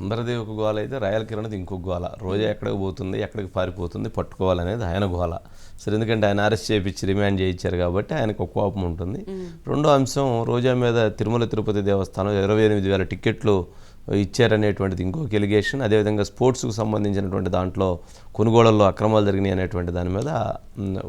అందరిది ఒక గోల అయితే రాయల్ కిరణ్ది ఇంకొక గోల. రోజా ఎక్కడికి పోతుంది ఎక్కడికి పారిపోతుంది పట్టుకోవాలనేది ఆయన గోల. సరే ఎందుకంటే ఆయన అరెస్ట్ చేయించి రిమాండ్ చేయించారు కాబట్టి ఆయనకు ఒక కోపం ఉంటుంది. రెండో అంశం రోజా మీద తిరుమల తిరుపతి దేవస్థానం ఇరవై ఎనిమిది వేల టికెట్లు ఇచ్చారనేటువంటిది ఇంకొక ఎలిగేషన్. అదేవిధంగా స్పోర్ట్స్కు సంబంధించినటువంటి దాంట్లో కొనుగోళ్ళలో అక్రమాలు జరిగినాయి అనేటువంటి దాని మీద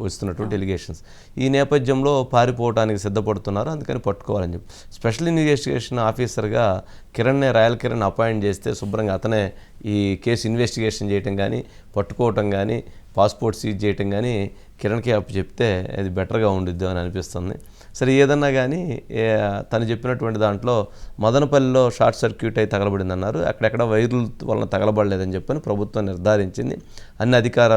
వస్తున్నటువంటి ఎలిగేషన్స్. ఈ నేపథ్యంలో పారిపోవడానికి సిద్ధపడుతున్నారు. అందుకని పట్టుకోవాలని చెప్పి. స్పెషల్ ఇన్వెస్టిగేషన్ ఆఫీసర్గా కిరణ్నే రాయల్ కిరణ్ అపాయింట్ చేస్తే శుభ్రంగా అతనే ఈ కేసు ఇన్వెస్టిగేషన్ చేయటం కానీ పట్టుకోవటం కానీ పాస్పోర్ట్ సీజ్ చేయటం కానీ కిరణ్కి అప్పు చెప్తే అది బెటర్గా ఉండిద్ది అని అనిపిస్తుంది. సరే ఏదన్నా కానీ తను చెప్పినటువంటి దాంట్లో మదనపల్లిలో షార్ట్ సర్క్యూట్ అయి తగలబడింది అన్నారు అక్కడెక్కడ వైర్ల వలన తగలబడలేదని చెప్పని ప్రభుత్వం నిర్ధారించింది. అన్ని అధికార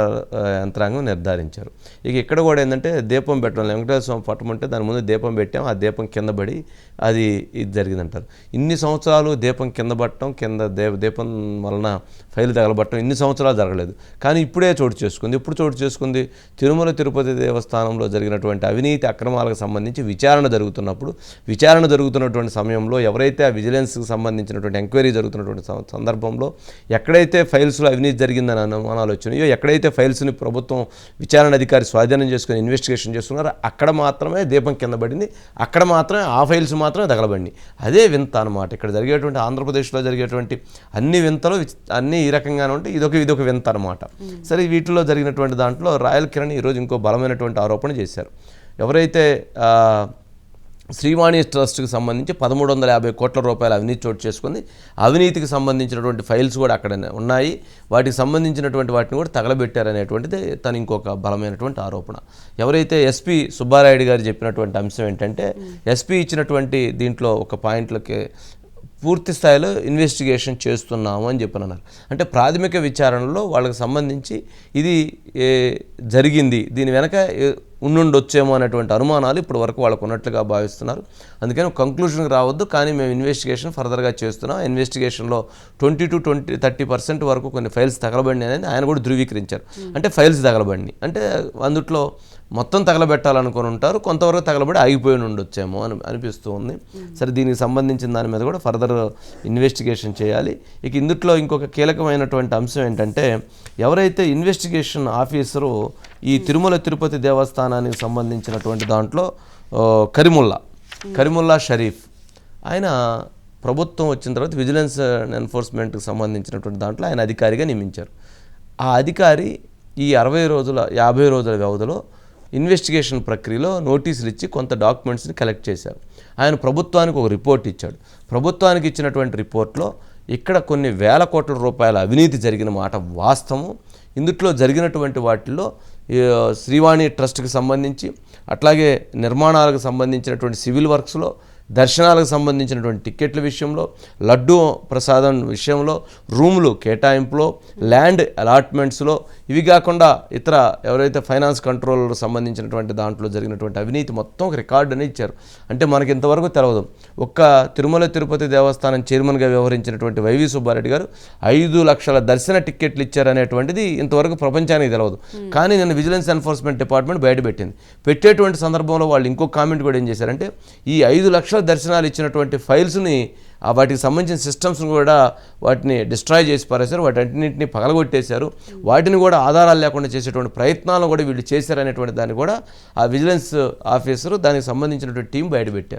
యంత్రాంగం నిర్ధారించారు. ఇక ఇక్కడ కూడా ఏంటంటే దీపం పెట్టడం వెంకటేశ్వర స్వామి ఉంటే దాని ముందు దీపం పెట్టాం ఆ దీపం కింద పడి అది ఇది జరిగిందంటారు. ఇన్ని సంవత్సరాలు దీపం కింద పట్టడం కింద దే దీపం వలన ఫైల్ తగలబట్టడం ఇన్ని సంవత్సరాలు జరగలేదు. కానీ ఇప్పుడే చోటు చేసుకుంది. ఇప్పుడు చోటు చేసుకుంది? తిరుమల తిరుపతి దేవస్థానంలో జరిగినటువంటి అవినీతి అక్రమాలకు సంబంధించి విచారణ జరుగుతున్నప్పుడు విచారణ జరుగుతున్నటువంటి సమయంలో ఎవరైతే ఆ విజిలెన్స్కి సంబంధించినటువంటి ఎంక్వైరీ జరుగుతున్నటువంటి సందర్భంలో ఎక్కడైతే ఫైల్స్లో అవినీతి జరిగిందని అనుమానాలు వచ్చినాయో ఎక్కడైతే ఫైల్స్ని ప్రభుత్వం విచారణ అధికారి స్వాధీనం చేసుకుని ఇన్వెస్టిగేషన్ చేస్తున్నారో అక్కడ మాత్రమే దీపం కింద పడింది. అక్కడ మాత్రమే ఆ ఫైల్స్ మాత్రమే తగలబడినాయి. అదే వింత అనమాట ఇక్కడ జరిగేటువంటి ఆంధ్రప్రదేశ్లో జరిగేటువంటి అన్ని వింతలు అన్నీ ఈ రకంగానే ఉంటాయి ఇదొక ఇదొక వింత అనమాట సరే వీటిలో జరిగినటువంటి దాంట్లో రాయల్ కిరణ్ ఈరోజు ఇంకో బలమైనటువంటి ఆరోపణ చేశారు. ఎవరైతే శ్రీవాణి ట్రస్ట్కి సంబంధించి పదమూడు వందల యాభై కోట్ల రూపాయల అవినీతి చోటు చేసుకుంది. అవినీతికి సంబంధించినటువంటి ఫైల్స్ కూడా అక్కడ ఉన్నాయి. వాటికి సంబంధించినటువంటి వాటిని కూడా తగలబెట్టారనేటువంటిది తను ఇంకొక బలమైనటువంటి ఆరోపణ. ఎవరైతే ఎస్పీ సుబ్బారాయుడు గారు చెప్పినటువంటి అంశం ఏంటంటే ఎస్పీ ఇచ్చినటువంటి దీంట్లో ఒక పాయింట్లకి పూర్తి స్థాయిలో ఇన్వెస్టిగేషన్ చేస్తున్నాము అని చెప్పని అన్నారు అంటే ప్రాథమిక విచారణలో వాళ్ళకి సంబంధించి ఇది జరిగింది. దీని వెనక ఉండుండొచ్చేమో అనేటువంటి అనుమానాలు ఇప్పటి వరకు వాళ్ళకు ఉన్నట్లుగా భావిస్తున్నారు. అందుకని కంక్లూషన్కి రావద్దు కానీ మేము ఇన్వెస్టిగేషన్ ఫర్దర్గా చేస్తున్నాం. ఇన్వెస్టిగేషన్లో twenty to twenty thirty percent వరకు కొన్ని ఫైల్స్ తగలబడినాయి అనేది ఆయన కూడా ధృవీకరించారు. అంటే ఫైల్స్ తగలబడినాయి. అంటే అందుట్లో మొత్తం తగలబెట్టాలనుకొని ఉంటారు కొంతవరకు తగలబడి ఆగిపోయి ఉండొచ్చేమో అని అనిపిస్తూ ఉంది. సరే దీనికి సంబంధించిన దాని మీద కూడా ఫర్దర్ ఇన్వెస్టిగేషన్ చేయాలి. ఇక ఇందుట్లో ఇంకొక కీలకమైనటువంటి అంశం ఏంటంటే ఎవరైతే ఇన్వెస్టిగేషన్ ఆఫీసరు ఈ తిరుమల తిరుపతి దేవస్థానానికి సంబంధించినటువంటి దాంట్లో కరిముల్లా. కరిముల్లా షరీఫ్. ఆయన ప్రభుత్వం వచ్చిన తర్వాత విజిలెన్స్ అండ్ ఎన్ఫోర్స్మెంట్కి సంబంధించినటువంటి దాంట్లో ఆయన అధికారిగా నియమించారు. ఆ అధికారి ఈ అరవై రోజుల యాభై రోజుల వ్యవధిలో ఇన్వెస్టిగేషన్ ప్రక్రియలో నోటీసులు ఇచ్చి కొంత డాక్యుమెంట్స్ని కలెక్ట్ చేశారు. ఆయన ప్రభుత్వానికి ఒక రిపోర్ట్ ఇచ్చాడు. ప్రభుత్వానికి ఇచ్చినటువంటి రిపోర్ట్లో ఇక్కడ కొన్ని వేల కోట్ల రూపాయల అవినీతి జరిగిన మాట వాస్తవం. ఇందుట్లో జరిగినటువంటి వాటిల్లో ఈ, శ్రీవాణి ట్రస్ట్కి సంబంధించి అట్లాగే నిర్మాణాలకు సంబంధించినటువంటి సివిల్ వర్క్స్లో దర్శనాలకు సంబంధించినటువంటి టిక్కెట్ల విషయంలో లడ్డు ప్రసాదం విషయంలో రూములు కేటాయింపులో ల్యాండ్ అలాట్మెంట్స్లో ఇవి కాకుండా ఇతర ఎవరైతే ఫైనాన్స్ కంట్రోల్ సంబంధించినటువంటి దాంట్లో జరిగినటువంటి అవినీతి మొత్తం ఒక రికార్డుని ఇచ్చారు. అంటే మనకి ఇంతవరకు తెలవదు. ఒక్క తిరుమల తిరుపతి దేవస్థానం చైర్మన్గా వ్యవహరించినటువంటి వైవి సుబ్బారెడ్డి గారు ఐదు లక్షల దర్శన టిక్కెట్లు ఇచ్చారనేటువంటిది ఇంతవరకు ప్రపంచానికి తెలియదు కానీ నేను విజిలెన్స్ ఎన్ఫోర్స్మెంట్ డిపార్ట్మెంట్ బయటపెట్టింది పెట్టేటువంటి సందర్భంలో వాళ్ళు ఇంకో కామెంట్ కూడా ఏం చేశారంటే ఈ ఐదు లక్షల దర్శనాలు ఇచ్చినటువంటి ఫైల్స్ని ఆ వాటికి సంబంధించిన సిస్టమ్స్ని కూడా వాటిని డిస్ట్రాయ్ చేసి పారేశారు. వాటన్నింటిని పగలగొట్టేశారు. వాటిని కూడా ఆధారాలు లేకుండా చేసేటువంటి ప్రయత్నాలను కూడా వీళ్ళు చేశారనేటువంటి దాన్ని కూడా ఆ విజిలెన్స్ ఆఫీసరు దానికి సంబంధించినటువంటి టీం బయటపెట్టారు.